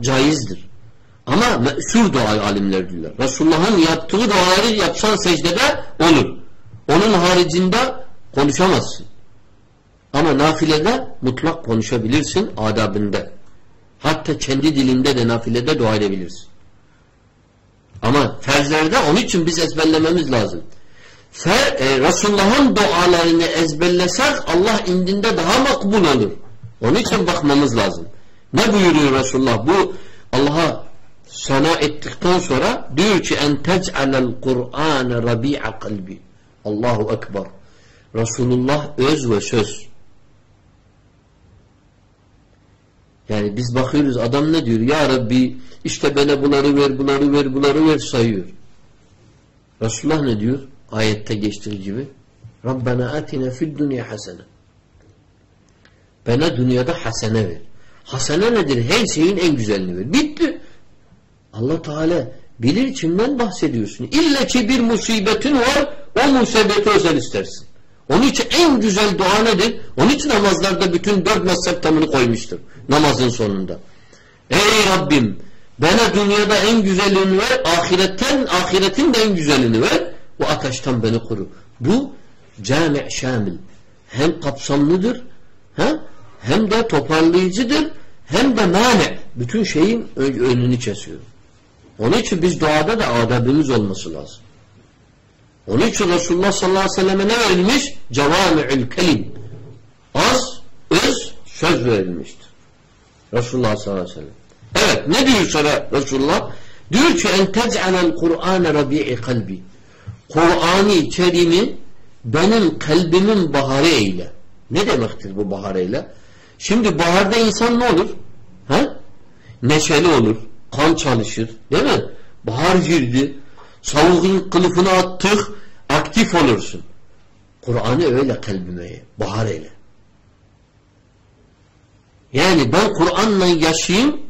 caizdir. Ama meşhur dua alimler diyorlar. Resulullah'ın yaptığı duaları yapsan secdede olur. Onun haricinde konuşamazsın. Ama nafilede mutlak konuşabilirsin adabında. Hatta kendi dilinde de nafilede dua edebilirsin. Ama ferzlerde onun için biz ezberlememiz lazım. Fer, e, Resulullah'ın dualarını ezberlesek Allah indinde daha makbul olur. Onun için bakmamız lazım. Ne buyuruyor Resulullah? Bu Allah'a sana ettikten sonra diyor ki en tec'alel Kur'an rabi'a kalbi. Allahu Ekber. Resulullah öz ve söz. Yani biz bakıyoruz adam ne diyor? Ya Rabbi işte bana bunları ver, bunları ver, bunları ver sayıyor. Resulullah ne diyor? Ayette geçtiği gibi. Rabbena atina fid dünya hasene. Bana dünyada hasene ver. Hasene nedir? Her şeyin en güzelini ver. Bitti. Allah Teala bilir kimden bahsediyorsun. İlle ki bir musibetin var o musibeti özel istersin. Onun için en güzel dua nedir? Onun için namazlarda bütün dört mezhep tamını koymuştur. Namazın sonunda. Ey Rabbim bana dünyada en güzelini ver, ahiretten, ahiretin de en güzelini ver. O ateşten beni koru. Bu cami' şamil. Hem kapsamlıdır, he? Hem de toparlayıcıdır, hem de mani. Bütün şeyin önünü kesiyor. Onun için biz duada da adabımız olması lazım. Onun için Resulullah sallallahu aleyhi ve selleme ne verilmiş? Cevami'ül kelim. Az, öz, söz verilmiştir. Resulullah sallallahu aleyhi ve sellem. Evet ne diyor sonra Resulullah? Diyor ki en tec'alel Kur'ane rabi'i kalbi. Kur'an-ı Kerim'i benim kalbimin baharı eyle. Ne demektir bu bahar eyle? Şimdi baharda insan ne olur? Ha? Neşeli olur. Kan çalışır. Değil mi? Bahar girdi. Savuğun kılıfını attık. Aktif olursun. Kur'an'ı öyle kalbime bahar eyle. Yani ben Kur'an'la yaşayayım,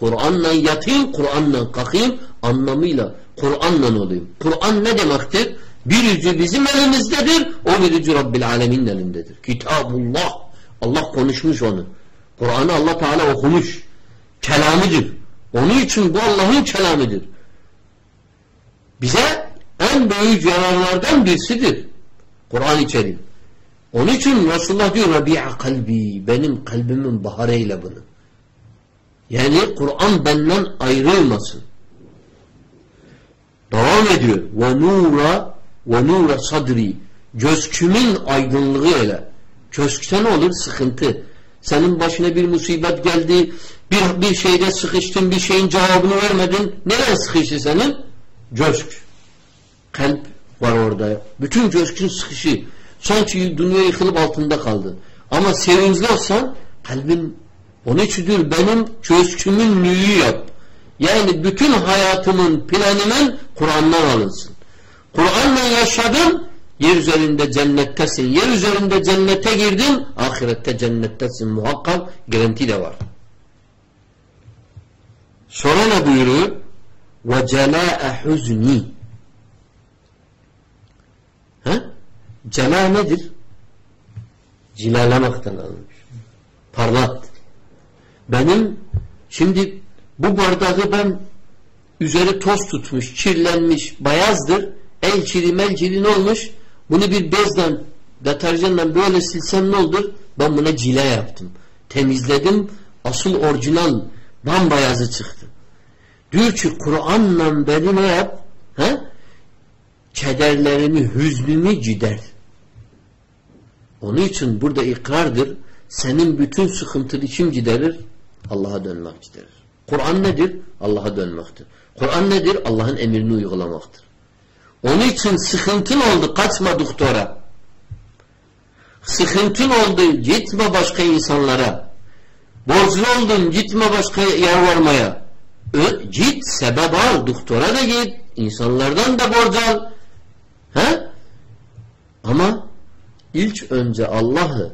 Kur'an'la yatayım, Kur'an'la kalkayım anlamıyla Kur'an'la olayım. Kur'an ne demektir? Bir yüzü bizim elimizdedir, o bir yüzü Rabbil Alemin'in elindedir. Kitabullah. Allah konuşmuş onu. Kur'an'ı Allah Teala okumuş. Kelamıdır. Onun için bu Allah'ın kelamıdır. Bize en büyük yararlardan birisidir. Kur'an-ı Kerim. Onun için Resulullah diyor Rabi'a kalbi benim kalbimin baharıyla bunu. Yani Kur'an benden ayrılmasın. Devam ediyor. Ve nura ve nura sadri gözkümün aydınlığı ile. Gözkte ne olur? Sıkıntı. Senin başına bir musibet geldi. Bir, bir şeyde sıkıştın. Bir şeyin cevabını vermedin. Nereye sıkıştı senin? Coşk. Kalp var orada. Bütün coşkun sıkışı. Sanki dünya yıkılıp altında kaldı. Ama sevinçli olsan kalbin onun içindir benim coşkumun nüyü yap. Yani bütün hayatımın planımın Kur'an'dan alınsın. Kur'an'la yaşadın yer üzerinde cennettesin. Yer üzerinde cennete girdin ahirette cennettesin. Muhakkak garanti de var. Sonra ne buyuruyor? وَجَلَاءَ حُزْنِي Ha? Cela nedir? Cilalamaktan alınmış. Parlat. Benim şimdi bu bardağı ben üzeri toz tutmuş, kirlenmiş, bayazdır. El kiri mel kiri ne olmuş? Bunu bir bezden, deterjanla böyle silsem ne olur? Ben buna cila yaptım. Temizledim. Asıl orijinal bambayazı çıktı. Diyor ki Kur'an'la beni ne yap? He? Kederlerimi, hüznümü gider. Onun için burada ikrardır. Senin bütün sıkıntını kim giderir? Allah'a dönmek giderir. Kur'an nedir? Allah'a dönmektir. Kur'an nedir? Allah'ın emrini uygulamaktır. Onun için sıkıntın oldu kaçma doktora. Sıkıntın oldu gitme başka insanlara. Borçlu oldun gitme başka yer varmaya. Git sebep al. Doktora da git. insanlardan da borç al. He? Ama ilk önce Allah'ı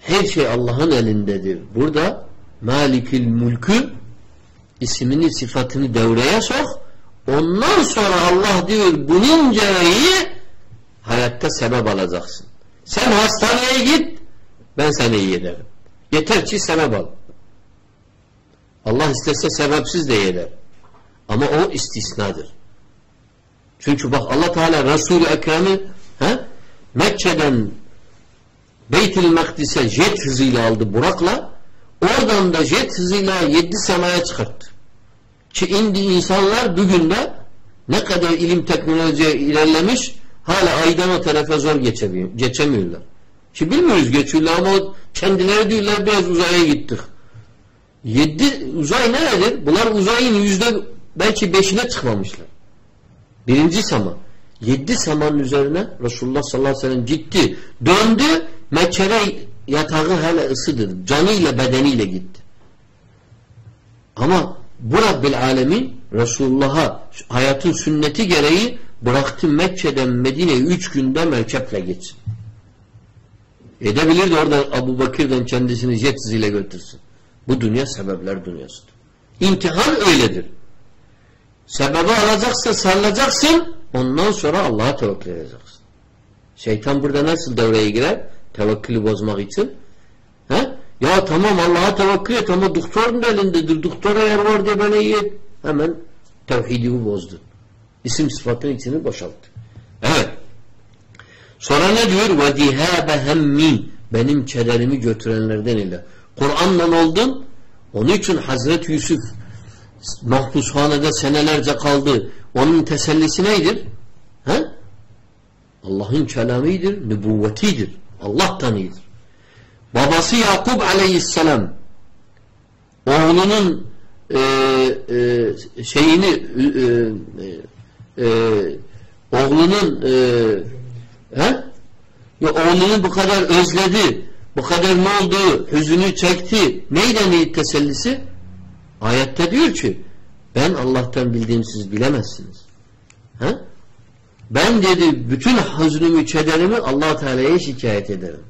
her şey Allah'ın elindedir. Burada Malikül Mülkü ismini sıfatını devreye sok. Ondan sonra Allah diyor bunun gereği hayatta sebep alacaksın. Sen hastaneye git ben seni iyi ederim. Yeter ki sebep al. Allah istese sebepsiz de yeter. Ama o istisnadır. Çünkü bak Allah Teala Resul-i Ekrem'i Mekke'den Beytül Mekdis'e jet hızıyla aldı Burak'la. Oradan da jet hızıyla yedi semaya çıkarttı. Ki insanlar bugün de ne kadar ilim teknoloji ilerlemiş hala aydan o tarafa zor geçemiyorlar. Ki bilmiyoruz geçiyorlar ama kendileri diyorlar biraz uzaya gittik. Yedi uzay neredir? Bunlar uzayın yüzde belki beşine çıkmamışlar. Birinci sama. Yedi samanın üzerine Resulullah sallallahu aleyhi ve sellem gitti. Döndü Mekke'de yatağı hala ısıdır. Canıyla bedeniyle gitti. Ama bu Rabbil Alemin Resulullah'a hayatın sünneti gereği bıraktı Mekke'den Medine'ye üç günde merkeple geçsin. Edebilirdi orada Abu Bakır'dan kendisini jet hızıyla götürsün. Bu dünya sebepler dünyasıdır. İmtihan öyledir. Sebebi alacaksa sarılacaksın ondan sonra Allah'a tevekkül edeceksin. Şeytan burada nasıl devreye girer? Tevekkülü bozmak için. Ya tamam Allah'a tevekkül et ama doktorun elindedir. Doktora yer var diye bana iyi et. Hemen tevhidimi bozdun. İsim sıfatın içini boşalttı. Evet. Sonra ne diyor? Ve dihâbe hemmi. Benim kederimi götürenlerden ile. Kur'an'la oldun. Onun için Hazreti Yusuf mahpushanede senelerce kaldı. Onun tesellisi nedir? Allah'ın kelamidir, nübüvvetidir. Allah tanıyır. Babası Yakup aleyhisselam oğlunun e, e, şeyini e, e, oğlunun e, he? Ya oğlunu bu kadar özledi bu kadar ne oldu hüzünü çekti neyden tesellisi ayette diyor ki ben Allah'tan bildiğim siz bilemezsiniz he? ben dedi bütün hüznümü kederimi allah Teala'ya şikayet ederim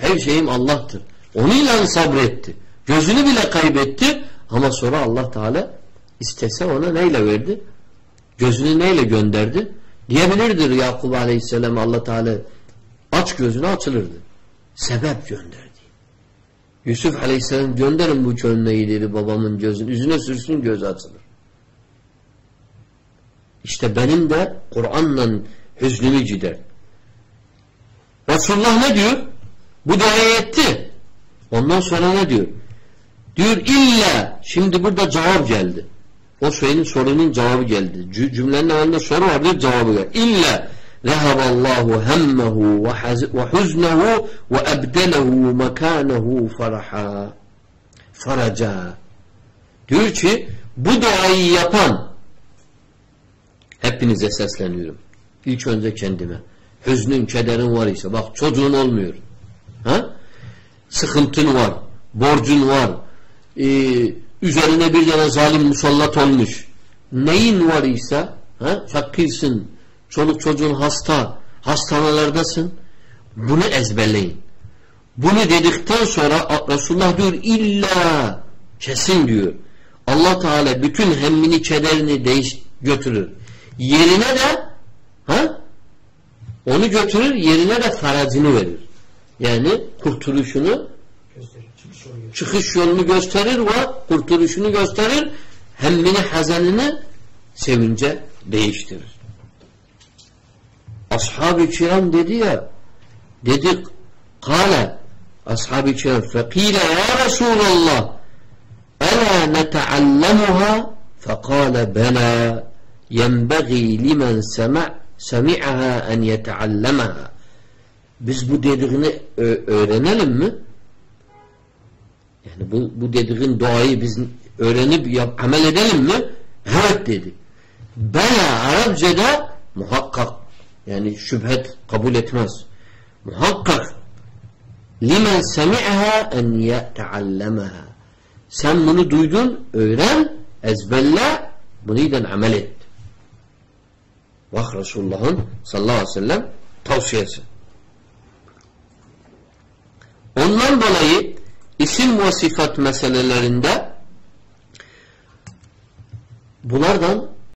her şeyim Allah'tır onunla sabretti gözünü bile kaybetti ama sonra Allah Teala istese ona neyle verdi? Gözünü neyle gönderdi? Diyebilirdir Yakup Aleyhisselam Allah Teala aç gözünü açılırdı. Sebep gönderdi. Yusuf Aleyhisselam gönderin bu çölüne dedi babamın gözünü. Yüzüne sürsün gözü açılır. İşte benim de Kur'an'la hüznümü gider. Resulullah ne diyor? Bu da etti. Ondan sonra ne diyor? Diyor illa şimdi burada cevap geldi. O şeyin sorunun cevabı geldi. Cümlenin önünde soru vardır cevabı geldi. İlla rehaballahu hemmehu ve huznehu ve ebdelehu mekanehu faraha faraca diyor ki bu duayı yapan hepinize sesleniyorum. İlk önce kendime. Hüznün, kederin var ise bak çocuğun olmuyor. Ha? Sıkıntın var, borcun var, e, üzerine bir tane zalim musallat olmuş. Neyin var ise ha, fakirsin, çoluk çocuğun hasta, hastanelerdasın. Bunu ezberleyin. Bunu dedikten sonra Resulullah diyor illa kesin diyor. Allah Teala bütün hemmini kederini değiş götürür. Yerine de ha onu götürür yerine de faracını verir. Yani kurtuluşunu çıkış yolunu gösterir ve kurtuluşunu gösterir. Hemmini, hazanını sevince değiştirir. Ashab-ı kiram dedi ya dedik kale ashab-ı kiram fekile ya Resulallah ela neteallemuha fekale bela yenbeği limen sema' semi'aha en yeteallemaha biz bu dediğini öğrenelim mi? Yani bu, bu dediğin duayı biz öğrenip yap, amel edelim mi? Evet dedi. Bela Arapçada muhakkak yani şüphet kabul etmez. Muhakkak limen semi'aha en yeteallemaha sen bunu duydun, öğren, ezberle, buniden amel et. Bak Resulullah'ın sallallahu aleyhi ve sellem tavsiyesi. Ondan dolayı isim ve sıfat meselelerinde bunlardan